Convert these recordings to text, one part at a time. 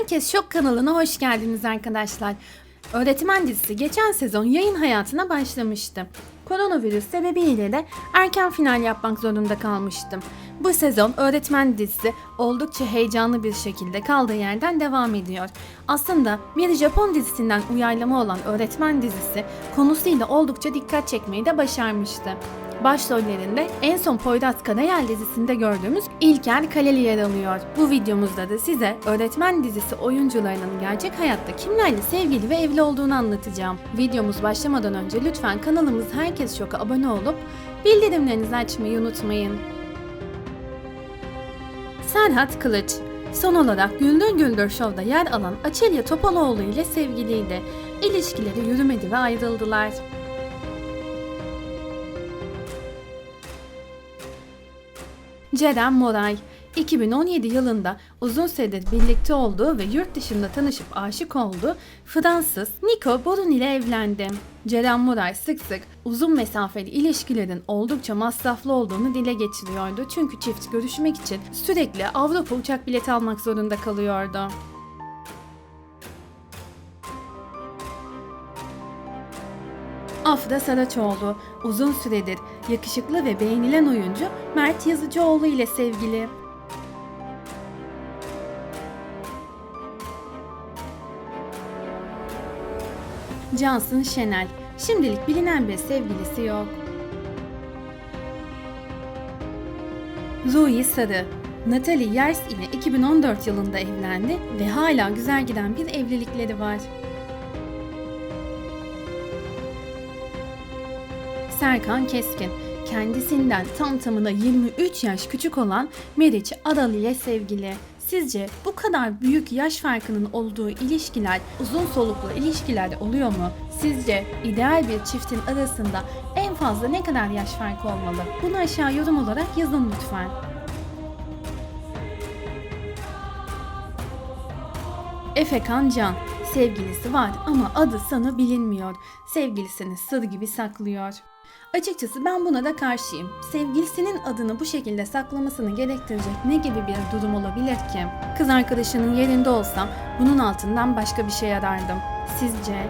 Herkes Şok kanalına hoş geldiniz arkadaşlar. Öğretmen dizisi geçen sezon yayın hayatına başlamıştı. Koronavirüs sebebiyle de erken final yapmak zorunda kalmıştım. Bu sezon öğretmen dizisi oldukça heyecanlı bir şekilde kaldığı yerden devam ediyor. Aslında bir Japon dizisinden uyarlama olan öğretmen dizisi konusuyla oldukça dikkat çekmeyi de başarmıştı. Başrollerinde en son Poyraz Karayel dizisinde gördüğümüz İlker Kaleli yer alıyor. Bu videomuzda da size öğretmen dizisi oyuncularının gerçek hayatta kimlerle sevgili ve evli olduğunu anlatacağım. Videomuz başlamadan önce lütfen kanalımız Herkes Şok'a abone olup bildirimlerinizi açmayı unutmayın. Serhat Kılıç Son olarak Güldür Güldür Show'da yer alan Açelya Topaloğlu ile sevgiliydi. İlişkileri yürümedi ve ayrıldılar. Ceren Moray 2017 yılında uzun süredir birlikte olduğu ve yurt dışında tanışıp aşık olduğu Fransız Nico Borun ile evlendi. Ceren Moray sık sık uzun mesafeli ilişkilerin oldukça masraflı olduğunu dile getiriyordu çünkü çift görüşmek için sürekli Avrupa uçak bileti almak zorunda kalıyordu. Afra Saraçoğlu uzun süredir yakışıklı ve beğenilen oyuncu Mert Yazıcıoğlu ile sevgili. Cansın Şenel şimdilik bilinen bir sevgilisi yok. Zoe Sarı Natalie Yers ile 2014 yılında evlendi ve hala güzel giden bir evlilikleri var. Serkan Keskin kendisinden tam tamına 23 yaş küçük olan Meriç Aral ile sevgili. Sizce bu kadar büyük yaş farkının olduğu ilişkiler uzun soluklu ilişkiler oluyor mu? Sizce ideal bir çiftin arasında en fazla ne kadar yaş farkı olmalı? Bunu aşağı yorum olarak yazın lütfen. Efekan Can sevgilisi var ama adı sanı bilinmiyor. Sevgilisini sır gibi saklıyor. Açıkçası ben buna da karşıyım. Sevgilisinin adını bu şekilde saklamasını gerektirecek ne gibi bir durum olabilir ki? Kız arkadaşının yerinde olsam bunun altından başka bir şey arardım. Sizce?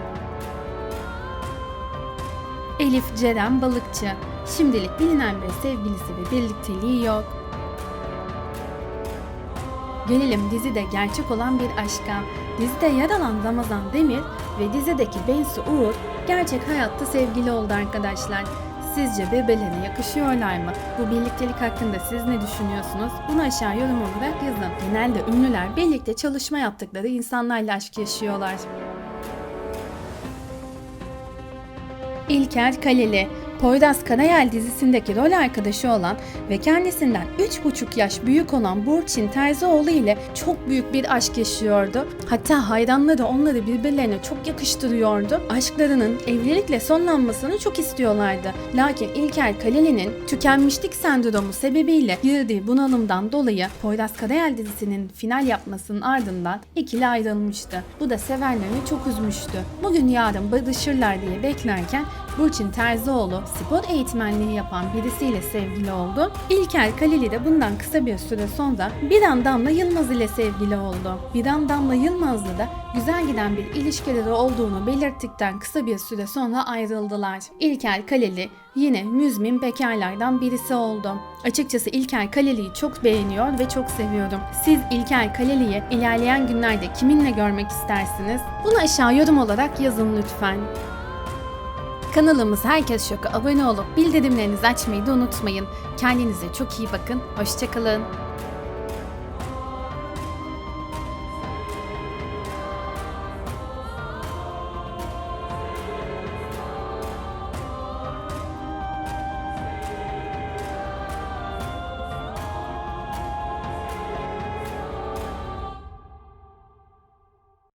Elif Ceren Balıkçı. Şimdilik bilinen bir sevgilisi ve birlikteliği yok. Gelelim dizide gerçek olan bir aşka. Dizide yer alan Ramazan Demir ve dizideki Bensu Uğur gerçek hayatta sevgili oldu arkadaşlar. Sizce birbirlerine yakışıyorlar mı? Bu birliktelik hakkında siz ne düşünüyorsunuz? Bunu aşağı yorum olarak yazın. Genelde ünlüler birlikte çalışma yaptıkları insanlarla aşk yaşıyorlar. İlker Kaleli Poyraz Karayel dizisindeki rol arkadaşı olan ve kendisinden 3,5 yaş büyük olan Burçin Terzioğlu ile çok büyük bir aşk yaşıyordu. Hatta hayranları onları birbirlerine çok yakıştırıyordu. Aşklarının evlilikle sonlanmasını çok istiyorlardı. Lakin İlker Kaleli'nin tükenmişlik sendromu sebebiyle girdiği bunalımdan dolayı Poyraz Karayel dizisinin final yapmasının ardından ikili ayrılmıştı. Bu da sevenlerini çok üzmüştü. Bugün yarın barışırlar diye beklerken Burçin Terzioğlu spor eğitmenliği yapan birisiyle sevgili oldu. İlker Kaleli de bundan kısa bir süre sonra Biran Damla Yılmaz ile sevgili oldu. Biran Damla Yılmaz'la da güzel giden bir ilişkileri olduğunu belirttikten kısa bir süre sonra ayrıldılar. İlker Kaleli yine müzmin bekarlardan birisi oldu. Açıkçası İlker Kaleli'yi çok beğeniyor ve çok seviyorum. Siz İlker Kaleli'yi ilerleyen günlerde kiminle görmek istersiniz? Bunu aşağı yorum olarak yazın lütfen. Kanalımız Herkes Şok'a abone olup bildirimlerinizi açmayı da unutmayın. Kendinize çok iyi bakın. Hoşçakalın.